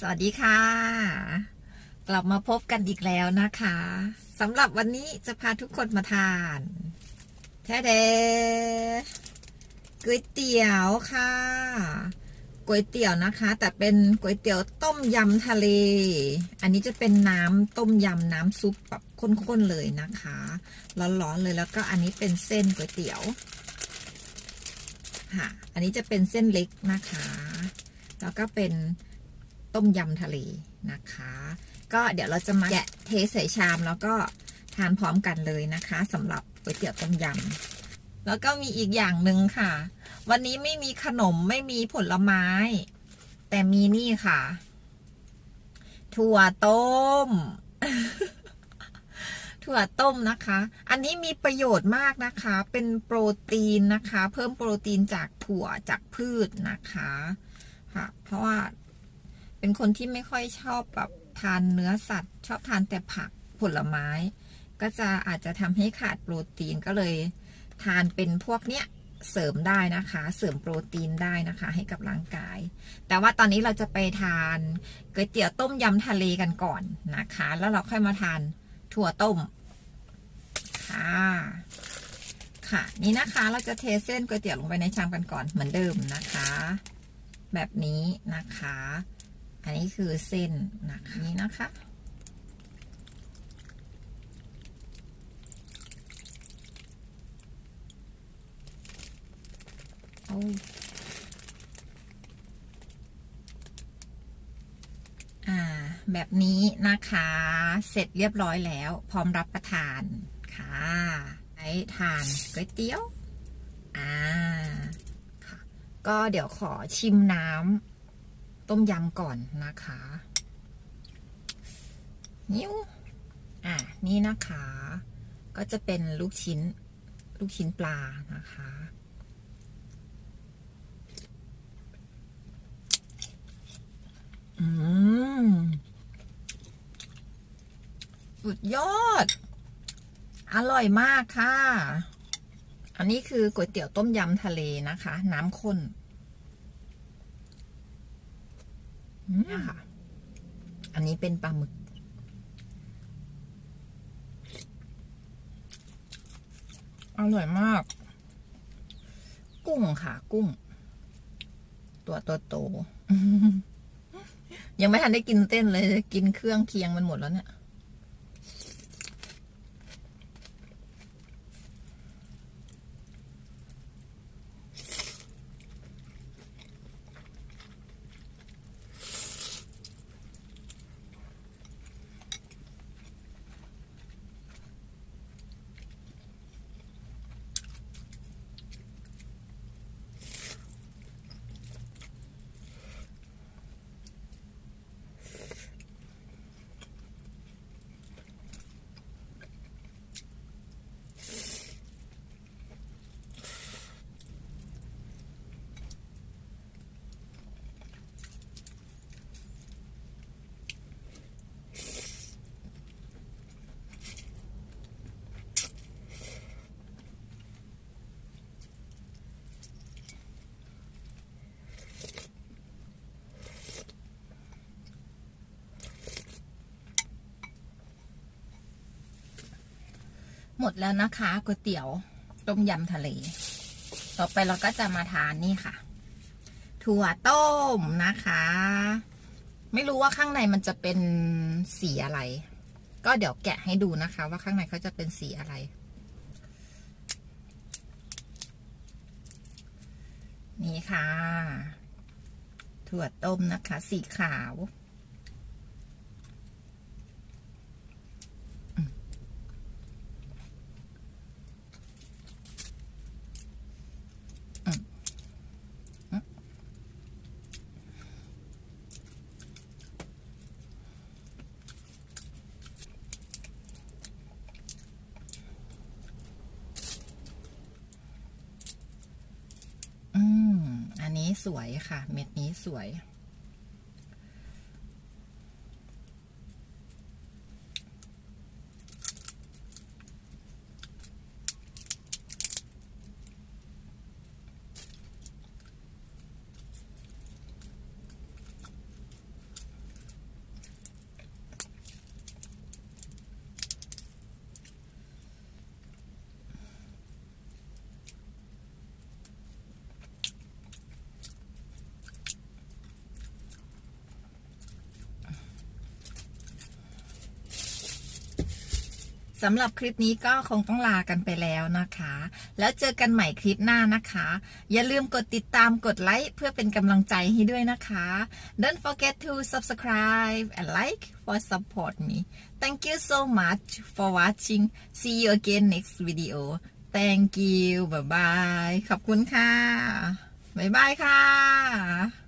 สวัสดีค่ะ กลับมาพบกันอีกแล้วนะคะสำหรับวันนี้จะพาทุกคนมาทานแท้เดก๋วยเตี๋ยวค่ะก๋วยเตี๋ยวนะคะ แต่เป็นก๋วยเตี๋ยวต้มยำทะเล อันนี้จะเป็นน้ำต้มยำน้ำซุปแบบข้นๆเลยนะคะร้อนๆเลยแล้วก็อันนี้เป็นเส้นก๋วยเตี๋ยวค่ะอันนี้จะเป็นเส้นเล็กนะคะ แล้วก็เป็น ต้มยำทะเลนะคะ ก็เดี๋ยวเราจะมาแกะเทใส่ชามแล้วก็ทานพร้อมกันเลยนะคะสำหรับก๋วยเตี๋ยวต้มยำแล้วก็มีอีกอย่างหนึ่งค่ะ วันนี้ไม่มีขนมไม่มีผลไม้ แต่มีนี่ค่ะ ถั่วต้ม ถั่วต้มนะคะ อันนี้มีประโยชน์มากนะคะ เป็นโปรตีนนะคะ เพิ่มโปรตีนจากถั่วจากพืชนะคะค่ะเพราะว่า เป็นคนที่ไม่ค่อยชอบแบบทานเนื้อสัตว์ ชอบทานแต่ผักผลไม้ ก็จะอาจจะทำให้ขาดโปรตีนก็เลย ทานเป็นพวกเนี้ยเสริมได้นะคะ เสริมโปรตีนได้นะคะ ให้กับร่างกาย แต่ว่าตอนนี้เราจะไปทานก๋วยเตี๋ยวต้มยำทะเลกันก่อนนะคะ แล้วเราค่อยมาทานถั่วต้มค่ะค่ะ นี่นะคะเราจะเทเส้นก๋วยเตี๋ยวลงไปในชามกันก่อนเหมือนเดิมนะคะ แบบนี้นะคะ อันนี้คือเส้นนะคะนี่นะคะโอ้ยอ่าแบบนี้นะคะ เสร็จเรียบร้อยแล้ว พร้อมรับประทานค่ะไว้ทานก๋วยเตี๋ยว อ่า ค่ะ ก็เดี๋ยวขอชิมน้ำ ต้มยำก่อนนะคะนิ้วอ่านี่นะคะ ก็จะเป็นลูกชิ้น ลูกชิ้นปลานะคะ อืมสุดยอด อร่อยมากค่ะ อันนี้คือก๋วยเตี๋ยวต้มยำทะเลนะคะ น้ำข้น เนี่ยค่ะ อันนี้เป็นปลาหมึก อร่อยมาก กุ้งค่ะ กุ้ง ตัวตัวโตๆยังไม่ทันได้กินเต้นเลย กินเครื่องเคียงมันหมดแล้วเนี่ย มดแล้วนะคะก๋วยเตี๋ยวต้มยำทะเล ต่อไปเราก็จะมาทานนี่ค่ะ ถั่วต้มนะคะ ไม่รู้ว่าข้างในมันจะเป็นสีอะไร ก็เดี๋ยวแกะให้ดูนะคะ ว่าข้างในเขาจะเป็นสีอะไร นี่ค่ะ ถั่วต้มนะคะ สีขาว อืม อั นนี้สวยค่ะ เม็ดนี้สวย สำหรับคลิปนี้ก็คงต้องลากันไปแล้วนะคะ แล้วเจอกันใหม่คลิปหน้านะคะ อย่าลืมกดติดตามกดไลค์เพื่อเป็นกำลังใจให้ด้วยนะคะ Don't forget to subscribe and like for support me Thank you so much for watching See you again next video Thank you bye bye ขอบคุณค่ะ บ๊ายบายค่ะ